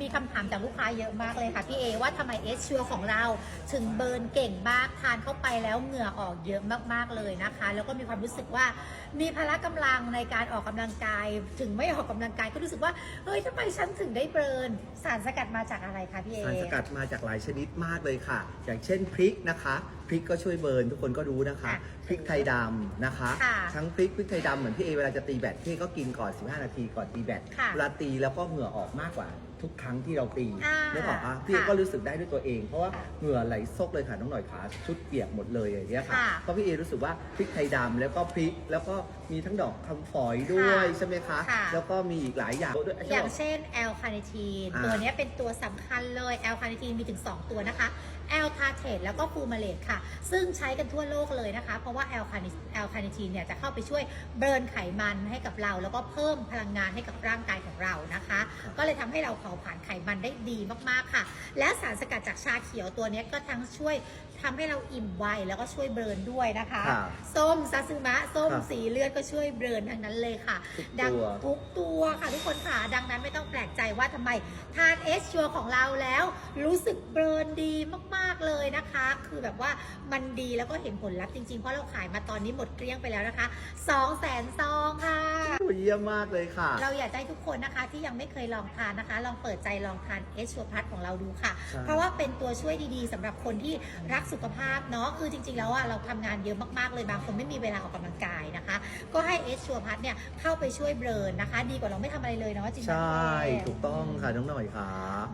มีคำถามจากลูกค้าเยอะมากเลยค่ะพี่เอว่าทำไมเอสชัวของเราถึงเบิร์นเก่งมากทานเข้าไปแล้วเหงื่อออกเยอะมากๆเลยนะคะ แล้วก็มีความรู้สึกว่ามีพละกำลังในการออกกำลังกาย ถึงไม่ออกกำลังกายก็รู้สึกว่าเฮ้ยทำไมฉันถึงได้เบิร์นสารสกัดมาจากอะไรคะพี่เอสารสกัดมาจากหลายชนิดมากเลยค่ะ อย่างเช่นพริกนะคะพริกก็ช่วยเบิร์นทุกคนก็รู้นะคะค่ะพริกไทยดำนะคะค่ะทั้งพริกพริกไทยดำเหมือนพี่เอเวลาจะตีแบตพี่เอก็กินก่อน 15 นาทีก่อนตีแบตค่ะเวลาตีแล้วก็เหงื่อออกมากกว่า ทุกครั้งที่เราตีอ่านึกออกปะพี่เอค่ะก็รู้สึกได้ด้วยตัวเอง เพราะว่าค่ะเหงื่อไหลซกเลยค่ะน้องหน่อยขาชุดเปียกหมดเลยอย่างเงี้ยค่ะค่ะเพราะพี่เอรู้สึกว่าพริกไทยดำแล้วก็พริกแล้วก็มีทั้งดอกคำฝอยด้วยค่ะใช่ไหมคะค่ะ แล้วก็มีอีกหลายอย่างด้วย อย่างเช่นแอลคาเนทีนอ่า ตัวเนี้ยเป็นตัวสำคัญเลยแอลคาเนทีนมีถึง 2 ตัวนะคะแอลทาเทตแล้วก็ฟูมาเลตค่ะ ซึ่งใช้กันทั่วโลกเลยนะคะ เพราะว่าแอลคาเนแอลคาเนทีนเนี่ยจะเข้าไปช่วยเบิร์นไขมันให้กับเรา แล้วก็เพิ่มพลังงานให้กับร่างกายของเรา นะคะ ก็เลยทำให้เราเผาผลาญไขมันได้ดีมากๆค่ะ และสารสกัดจากชาเขียวตัวเนี้ยก็ทั้งช่วยทำให้เราอิ่มไวแล้วก็ช่วยเบิร์นด้วยนะคะค่ะส้มซาซึมะส้มครับสีเลือดก็ช่วยเบิร์นทั้งนั้นเลยค่ะทุกดังตัวทุกตัวค่ะทุกคนค่ะ ดังนั้นไม่ต้องแปลกใจว่าทำไมทานเอสชัวของเราแล้ว รู้สึกเบิร์นดีมากๆเลยนะคะ คือแบบว่ามันดีแล้วก็เห็นผลลัพธ์จริงๆ เพราะเราขายมาตอนนี้หมดเกลี้ยงไปแล้วนะคะ2 0 0 0 0 0ซองค่ะ โอ้ยเยี่ยมมากเลยค่ะ เราอยากจะให้ทุกคนนะคะที่ยังไม่เคยลองทานนะคะ ลองเปิดใจลองทานเอชชัวพัทของเราดูค่ะ ใช่เพราะว่าเป็นตัวช่วยดีๆสำหรับคนที่รักสุขภาพเนาะคือจริงๆแล้วอะเราทำงานเยอะมากๆเลยบางคนไม่มีเวลาออกกำลังกายนะคะ ก็ให้เอชชัวพัทเนี่ยเข้าไปช่วยเบิร์นนะคะ ดีกว่าเราไม่ทำอะไรเลยเนาะจริงไหมใช่พี่เอถูกต้องค่ะน้องหน่อยค่ะ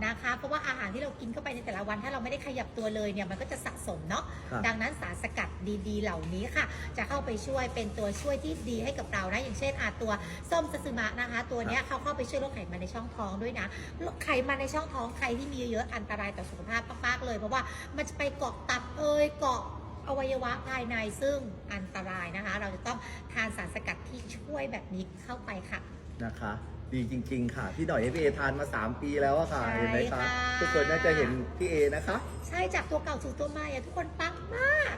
นะคะเพราะว่าอาหารที่เรากินเข้าไปในแต่ละวัน ถ้าเราไม่ได้ขยับตัวเลยเนี่ยมันก็จะสะสมเนาะ ครับ ดังนั้นสารสกัดดีๆ เหล่านี้ค่ะ จะเข้าไปช่วยเป็นตัวช่วยที่ดีให้กับเรานะอย่างเช่นอาตัวส้มซาซึมะนะคะ ตัวเนี้ยเขาเข้าไปช่วยลดไขมันในช่องท้องด้วยนะลดไขมันในช่องท้องใครที่มีเยอะๆอันตรายต่อสุขภาพมากๆเลย เพราะว่ามันจะไปเกาะตับเอยเกาะอวัยวะภายในซึ่งอันตรายนะคะ เราจะต้องทานสารสกัดที่ช่วยแบบนี้เข้าไปค่ะ นะคะ ดีจริง ๆ ค่ะ พี่หน่อยพี่เอทานมา 3 ปีแล้วอะค่ะ ใช่เห็นไหมคะ ค่ะ ทุกคนน่าจะเห็นพี่เอนะคะ ใช่จากตัวเก่าสู่ตัวใหม่อะทุกคนปังมาก